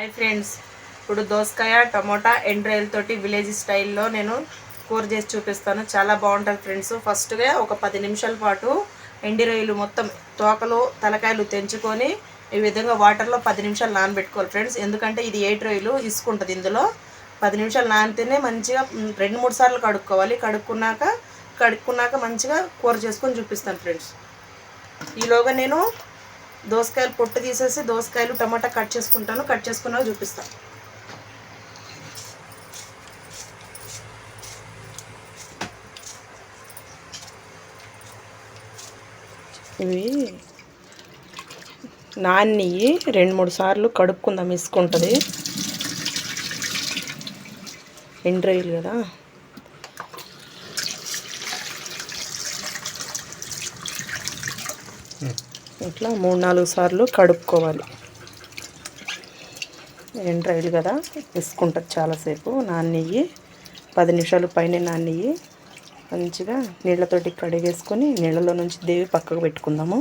Hi friends. ఇప్పుడు దోసకాయ tomato ఎండ్రాయిల్ తోటి విలేజ్ స్టైల్లో నేను కూర చేసి చూపిస్తాను. చాలా బాగుంటుంది ఫ్రెండ్స్. ఫస్ట్గా ఒక పది నిమిషాల పాటు ఎండి రొయ్యలు మొత్తం తోకలు తలకాయలు తెంచుకొని ఈ విధంగా వాటర్లో పది నిమిషాలు నానబెట్టుకోవాలి ఫ్రెండ్స్. ఎందుకంటే ఇది ఏటి రొయ్యలు ఇసుకుంటుంది ఇందులో. పది నిమిషాలు నానితేనే మంచిగా రెండు మూడు సార్లు కడుక్కోవాలి. కడుక్కున్నాక కడుక్కున్నాక మంచిగా కూర చేసుకొని చూపిస్తాను ఫ్రెండ్స్. ఈలోగా నేను దోసకాయలు పొట్టు తీసేసి దోసకాయలు టమాటా కట్ చేసుకుంటాను. కట్ చేసుకున్నాక చూపిస్తాను ఇవి నాన్ని రెండు మూడు సార్లు కడుక్కుందాం ఇసుకుంటుంది. ఎండ్రాయిల్ కదా. ఇట్లా మూడు నాలుగు సార్లు కడుక్కోవాలి. ఎండ్రాయిల్ కదా? ఇసుకుంటుంది చాలాసేపు. నాన్నెయ్యి పది నిమిషాలు పైన నాన్నెయ్యి మంచిగా నీళ్ళతోటి కడిగేసుకొని నీళ్ళలో నుంచి దేవి పక్కకు పెట్టుకుందాము.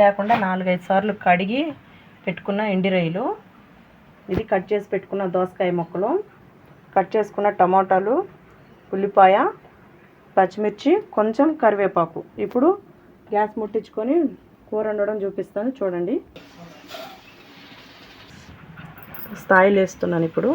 లేకుండా నాలుగైదు సార్లు కడిగి పెట్టుకున్న ఎండి రొయ్యలు. ఇది కట్ చేసి పెట్టుకున్న దోసకాయ ముక్కలు. కట్ చేసుకున్న టమాటాలు ఉల్లిపాయ పచ్చిమిర్చి కొంచెం కరివేపాకు. ఇప్పుడు గ్యాస్ ముట్టించుకొని కూర వండడం చూపిస్తాను చూడండి. స్థాయిలు వేస్తున్నాను ఇప్పుడు.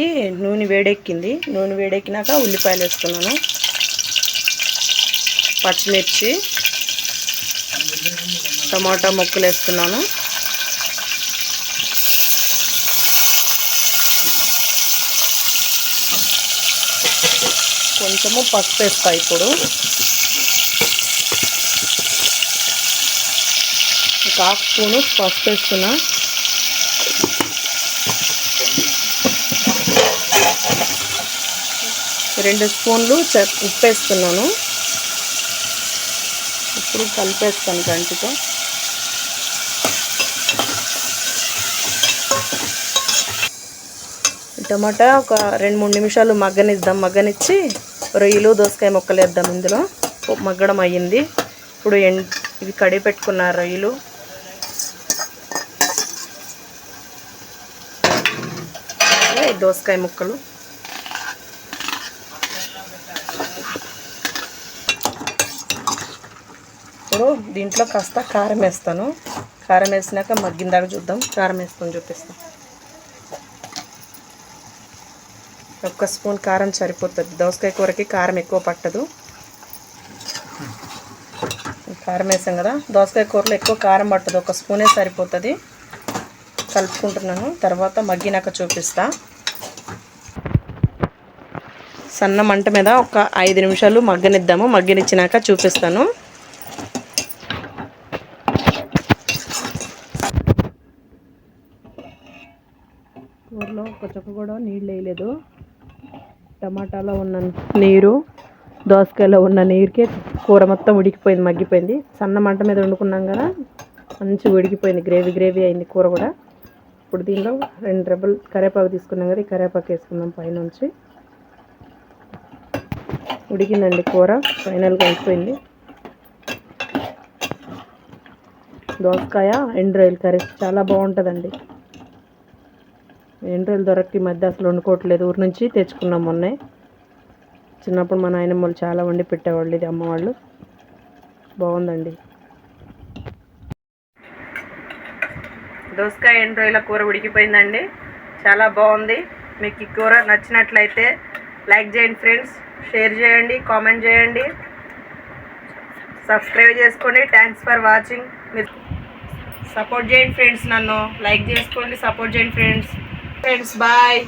ఈ నూనె వేడెక్కింది. నూనె వేడెక్కినాక ఉల్లిపాయలు వేసుకున్నాను. పచ్చిమిర్చి టమాటా ముక్కలు వేస్తున్నాను కొంచెము పసుపు వేస్తా ఇప్పుడు. ఒక హాఫ్ స్పూను పసుపు వేస్తున్నా రెండు స్పూన్లు చె ఉప్పు వేస్తున్నాను ఇప్పుడు కలిపేస్తాను గంటితో. టమాటా ఒక రెండు మూడు నిమిషాలు మగ్గనిద్దాం. మగ్గనిచ్చి రొయ్యలు దోసకాయ ముక్కలు వేద్దాం ఇందులో. మగ్గడం అయ్యింది. ఇప్పుడు ఎం ఇవి కడిగి పెట్టుకున్న రొయ్యలు. దోసకాయ ముక్కలు. ఇప్పుడు దీంట్లో కాస్త కారం వేస్తాను. కారం వేసినాక మగ్గిందాక చూద్దాం. కారం వేసుకొని చూపిస్తాం. ఒక్క స్పూన్ కారం సరిపోతుంది. దోసకాయ కూరకి కారం ఎక్కువ పట్టదు. కారం వేసాం కదా. దోసకాయ కూరలో ఎక్కువ కారం పట్టదు. ఒక స్పూనే సరిపోతుంది. కలుపుకుంటున్నాను. తర్వాత మగ్గినాక చూపిస్తా. సన్న మంట మీద ఒక ఐదు నిమిషాలు మగ్గనిద్దాము. మగ్గనిచ్చినాక చూపిస్తాను. కూరలో ఒక చుక్క కూడా నీళ్ళు వేయలేదు. టమాటాలో ఉన్న నీరు దోసకాయలో ఉన్న నీరుకే కూర మొత్తం ఉడికిపోయింది మగ్గిపోయింది. సన్న మంట మీద వండుకున్నాం కదా మంచిగా ఉడికిపోయింది గ్రేవీ గ్రేవీ అయింది కూర కూడా. ఇప్పుడు దీనిలో రెండు రెబ్బలు కరేపాకు తీసుకున్నాం కదా ఈ కరేపాకు వేసుకుందాం పైనుంచి. ఉడికిందండి కూర ఫైనల్గా అయిపోయింది. దోసకాయ ఎండ్రాయిల్ కర్రీ చాలా బాగుంటుందండి. ఎండ్రాయిలు దొరక్క ఈ మధ్య అసలు వండుకోవట్లేదు. ఊరి నుంచి తెచ్చుకున్నాం మొన్నే. చిన్నప్పుడు మా నాయనమ్మ వాళ్ళు చాలా వండి పెట్టేవాళ్ళు ఇది అమ్మవాళ్ళు. బాగుందండి. దోసకాయ ఎండ్రాయిల కూర ఉడికిపోయిందండి. చాలా బాగుంది. మీకు ఈ కూర నచ్చినట్లయితే లైక్ చేయండి ఫ్రెండ్స్. షేర్ చేయండి కామెంట్ చేయండి. సబ్స్క్రైబ్ చేసుకోండి. థ్యాంక్స్ ఫర్ వాచింగ్ మీరు సపోర్ట్ చేయండి ఫ్రెండ్స్ నన్ను. లైక్ చేసుకోండి సపోర్ట్ చేయండి ఫ్రెండ్స్. Friends bye